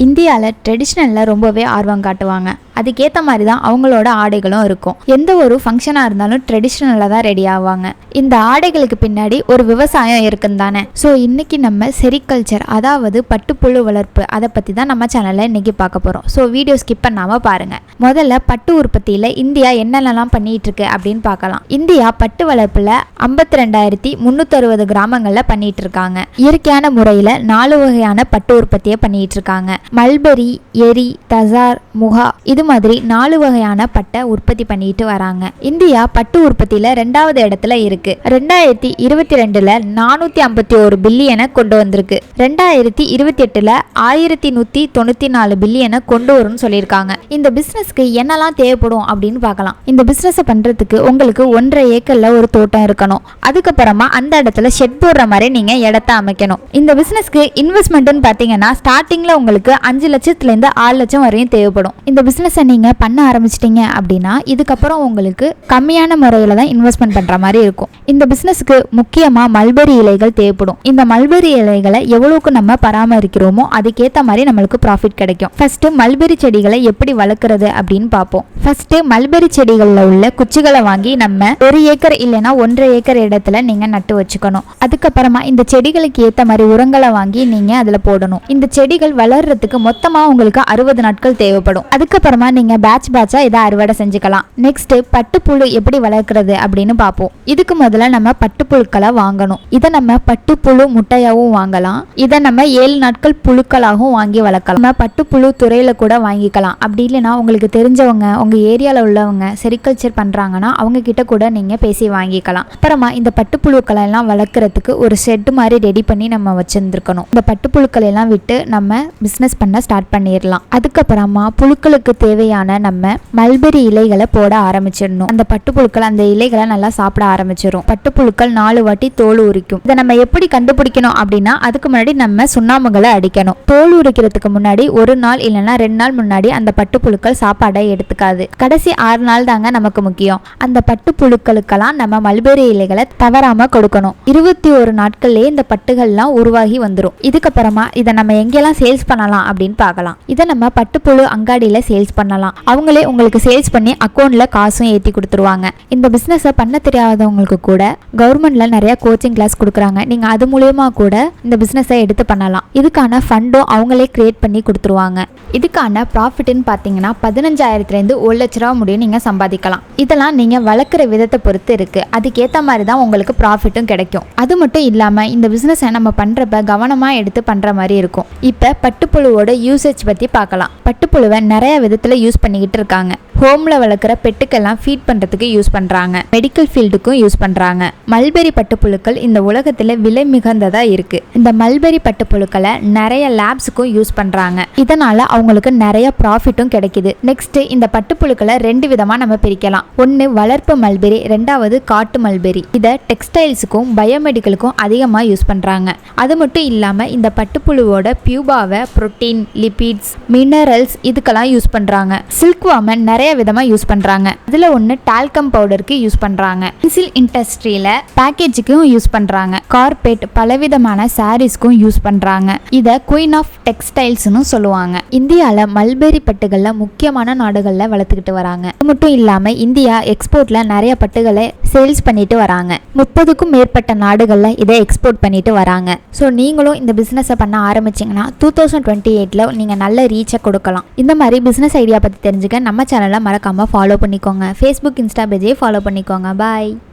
и இந்தியாவில் ட்ரெடிஷ்னலில் ரொம்பவே ஆர்வம் காட்டுவாங்க. அதுக்கேற்ற மாதிரி தான் அவங்களோட ஆடைகளும் இருக்கும். எந்த ஒரு ஃபங்க்ஷனாக இருந்தாலும் ட்ரெடிஷ்னலாக தான் ரெடி ஆவாங்க. இந்த ஆடைகளுக்கு பின்னாடி ஒரு விவசாயம் இருக்குன்னு தானே. ஸோ இன்னைக்கு நம்ம செரிகல்ச்சர் அதாவது பட்டுப்புழு வளர்ப்பு அதை பற்றி தான் நம்ம சேனலில் இன்னைக்கு பார்க்க போகிறோம் ஸோ வீடியோ ஸ்கிப் பண்ணாமல் பாருங்கள் முதல்ல பட்டு உற்பத்தியில் இந்தியா என்னென்னலாம் பண்ணிட்டு இருக்கு அப்படின்னு பார்க்கலாம். இந்தியா பட்டு வளர்ப்பில் ஐம்பத்தி ரெண்டாயிரத்தி முந்நூற்றறுபது கிராமங்களில் பண்ணிட்டு இருக்காங்க. இயற்கையான முறையில் நாலு வகையான பட்டு உற்பத்தியை பண்ணிட்டு இருக்காங்க. மல்பரி எரி தசார் முகா இது மாதிரி நாலு வகையான பட்டை உற்பத்தி பண்ணிட்டு வராங்க. இந்தியா பட்டு உற்பத்தியில ரெண்டாவது இடத்துல இருக்கு. ரெண்டாயிரத்தி இருபத்தி ரெண்டுல நானூத்தி ஐம்பத்தி ஒரு பில்லியனை கொண்டு வந்திருக்கு. ரெண்டாயிரத்தி இருபத்தி எட்டுல ஆயிரத்தி நூத்தி தொண்ணூத்தி நாலு பில்லியனை கொண்டு வரும்னு சொல்லியிருக்காங்க. இந்த பிசினஸ்க்கு என்னெல்லாம் தேவைப்படும் அப்படின்னு பார்க்கலாம். இந்த பிசினஸ் பண்றதுக்கு உங்களுக்கு ஒன்றரை ஏக்கர்ல ஒரு தோட்டம் இருக்கணும். அதுக்கப்புறமா அந்த இடத்துல ஷெட் போடுற மாதிரி நீங்க இடத்த அமைக்கணும். இந்த பிசினஸ்க்கு இன்வெஸ்ட்மெண்ட்னு பாத்தீங்கன்னா ஸ்டார்டிங்ல உங்களுக்கு அஞ்சு அஞ்சு லட்சத்துலேருந்து ஆறு லட்சம் வரையும் தேவைப்படும். இந்த பிஸ்னஸை நீங்கள் பண்ண ஆரம்பிச்சிட்டீங்க அப்படின்னா இதுக்கப்புறம் உங்களுக்கு கம்மியான முறையில் தான் இன்வெஸ்ட்மெண்ட் பண்ணுற மாதிரி இருக்கும். இந்த பிஸ்னஸ்க்கு முக்கியமாக மல்பெரி இலைகள் தேவைப்படும். இந்த மல்பெரி இலைகளை எவ்வளோக்கு நம்ம பராமரிக்கிறோமோ அதுக்கேற்ற மாதிரி நம்மளுக்கு ப்ராஃபிட் கிடைக்கும். ஃபஸ்ட்டு மல்பெரி செடிகளை எப்படி வளர்க்குறது அப்படின்னு பார்ப்போம். ஃபஸ்ட்டு மல்பெரி செடிகளில் உள்ள குச்சிகளை வாங்கி நம்ம ஒரு ஏக்கர் இல்லைன்னா ஒன்றரை ஏக்கர் இடத்துல நீங்கள் நட்டு வச்சுக்கணும். அதுக்கப்புறமா இந்த செடிகளுக்கு ஏற்ற மாதிரி உரங்களை வாங்கி நீங்கள் அதில் போடணும். இந்த செடிகள் வளர்றதுக்கு மொத்தமா உங்களுக்கு அறுபது நாட்கள் தேவைப்படும். அதுக்கப்புறமா நீங்க பேட்ச் பேட்சா இதை அறுவடை செஞ்சுக்கலாம். நெக்ஸ்ட் பட்டுப்புழு எப்படி வளர்க்குறது அப்படின்னு பார்ப்போம். இதுக்கு முதல்ல நம்ம பட்டுப்புழுக்களை வாங்கணும். இதை நம்ம பட்டுப்புழு முட்டையாகவும் வாங்கலாம். இதை நம்ம ஏழு நாட்கள் புழுக்களாகவும் வாங்கி வளர்க்கலாம். நம்ம பட்டுப்புழு துறையில கூட வாங்கிக்கலாம். அப்படி இல்லைன்னா உங்களுக்கு தெரிஞ்சவங்க உங்க ஏரியாவில் உள்ளவங்க செரிகல்ச்சர் பண்றாங்கன்னா அவங்க கிட்ட கூட நீங்க பேசி வாங்கிக்கலாம். அப்புறமா இந்த பட்டுப்புழுக்களை எல்லாம் வளர்க்குறதுக்கு ஒரு ஷெட் மாதிரி ரெடி பண்ணி நம்ம வச்சிருந்துருக்கணும். இந்த பட்டுப்புழுக்களை எல்லாம் விட்டு நம்ம பிஸ்னஸ் பண்ண ஸ்டார்ட் பண்ணிடலாம் அதுக்கப்புறமா புழுக்களுக்கு தேவையான நம்ம மல்பெரி இலைகளை போட ஆரம்பிச்சிடணும் அந்த பட்டுப்புழுக்கள் அந்த இலைகளை நல்லா சாப்பிட ஆரம்பிச்சிடும் பட்டுப்புழுக்கள் நாலு வாட்டி தோல் உரிக்கும். இதை நம்ம எப்படி கண்டுபிடிக்கணும் அப்படின்னா அதுக்கு முன்னாடி நம்ம சுண்ணாம்புகளை அடிக்கணும். தோல் உரிக்கிறதுக்கு முன்னாடி ஒரு நாள் இல்லைன்னா ரெண்டு நாள் முன்னாடி அந்த பட்டுப்புழுக்கள் சாப்பாடை எடுத்துக்காது. கடைசி ஆறு நாள் தாங்க நமக்கு முக்கியம். அந்த பட்டுப்புழுக்களுக்கெல்லாம் நம்ம மல்பெரி இலைகளை தவறாம கொடுக்கணும். இருபத்தி ஒரு நாட்கள்லேயே இந்த பட்டுகள்லாம் உருவாகி வந்துடும் இதுக்கப்புறமா இதை நம்ம எங்கெல்லாம் சேல்ஸ் பண்ணலாம் அப்படின்னு பார்க்கலாம். இதை நம்ம பட்டுப்புழு அங்காடியில் சேல்ஸ் பண்ணலாம். அவங்களே உங்களுக்கு சேல்ஸ் பண்ணி அக்கௌண்ட்ல காசும் ஏற்றி கொடுத்துருவாங்க. இந்த பிஸ்னஸை பண்ண தெரியாதவங்களுக்கு கூட கவர்மெண்ட்ல நிறைய கோச்சிங் கிளாஸ் கொடுக்குறாங்க. நீங்க அது மூலியமா கூட இந்த பிஸ்னஸை எடுத்து பண்ணலாம். இதுக்கான ஃபண்டும் அவங்களே கிரியேட் பண்ணி கொடுத்துருவாங்க. இதுக்கான ப்ராஃபிட்னு பார்த்தீங்கன்னா பதினஞ்சாயிரத்துலேருந்து ஒரு லட்ச ரூபா முடியும் நீங்கள் சம்பாதிக்கலாம். இதெல்லாம் நீங்கள் வளர்க்குற விதத்தை பொறுத்து இருக்குது அதுக்கேற்ற மாதிரி தான் உங்களுக்கு ப்ராஃபிட்டும் கிடைக்கும். அது மட்டும் இல்லாமல் இந்த பிஸ்னஸை நம்ம பண்ணுறப்ப கவனமாக எடுத்து பண்ணுற மாதிரி இருக்கும். இப்போ பட்டுப்புழுவோட யூசேஜ் பற்றி பார்க்கலாம். பட்டுப்புழுவை நிறைய விதத்தில் யூஸ் பண்ணிக்கிட்டு இருக்காங்க. ஹோமில் வளர்க்குற பெட்டுக்கெல்லாம் ஃபீட் பண்ணுறதுக்கு யூஸ் பண்ணுறாங்க மெடிக்கல் ஃபீல்டுக்கும் யூஸ் பண்ணுறாங்க மல்பெரி பட்டுப்புழுக்கள் இந்த உலகத்தில் விலை மிகுந்ததாக இருக்குது இந்த மல்பெரி பட்டுப்புழுக்களை நிறைய லேப்ஸுக்கும் யூஸ் பண்ணுறாங்க இதனால் அவங்களுக்கு நிறைய ப்ராஃபிட்டும் கிடைக்குது. நெக்ஸ்ட் இந்த பட்டுப்புழுக்களை ரெண்டு விதமாக நம்ம பிரிக்கலாம். ஒன்று வளர்ப்பு மல்பெரி ரெண்டாவது காட்டு மல்பெரி இதை டெக்ஸ்டைல்ஸுக்கும் பயோமெடிக்கலுக்கும் அதிகமாக யூஸ் பண்ணுறாங்க அது மட்டும் இல்லாமல் இந்த பட்டுப்புழுவோட பியூபாவை புரோட்டீன் லிபிட்ஸ் மினரல்ஸ் இதுக்கெல்லாம் யூஸ் பண்ணுறாங்க சில்க் வாமன் நிறைய விதமாக யூஸ் பண்ணுறாங்க அதில் ஒன்று டால்கம் பவுடருக்கு யூஸ் பண்ணுறாங்க பென்சில் இண்டஸ்ட்ரியில் பேக்கேஜுக்கும் யூஸ் பண்ணுறாங்க கார்பெட் பலவிதமான சாரீஸ்க்கும் யூஸ் பண்ணுறாங்க இதை குயின் ஆஃப் டெக்ஸ்டைல்ஸ்னு சொல்லுவாங்க. இந்தியாவில் மல்பெரி பட்டுகளில் முக்கியமான நாடுகளில் வளர்த்துக்கிட்டு வராங்க. அது மட்டும் இல்லாமல் இந்தியா எக்ஸ்போர்ட்டில் நிறைய பட்டுகளை சேல்ஸ் பண்ணிட்டு வராங்க. முப்பதுக்கும் மேற்பட்ட நாடுகளில் இதை எக்ஸ்போர்ட் பண்ணிட்டு வராங்க. ஸோ நீங்களும் இந்த பிஸ்னஸை பண்ண ஆரம்பிச்சிங்கன்னா டூ தௌசண்ட் டுவெண்ட்டி எயிட்டில் நீங்கள் நல்ல ரீச்சை கொடுக்கலாம். இந்த மாதிரி பிஸ்னஸ் ஐடியா பற்றி தெரிஞ்சுக்க நம்ம சேனலை மறக்காமல் ஃபாலோ பண்ணிக்கோங்க. ஃபேஸ்புக் இன்ஸ்டா பேஜையே ஃபாலோ பண்ணிக்கோங்க. பாய்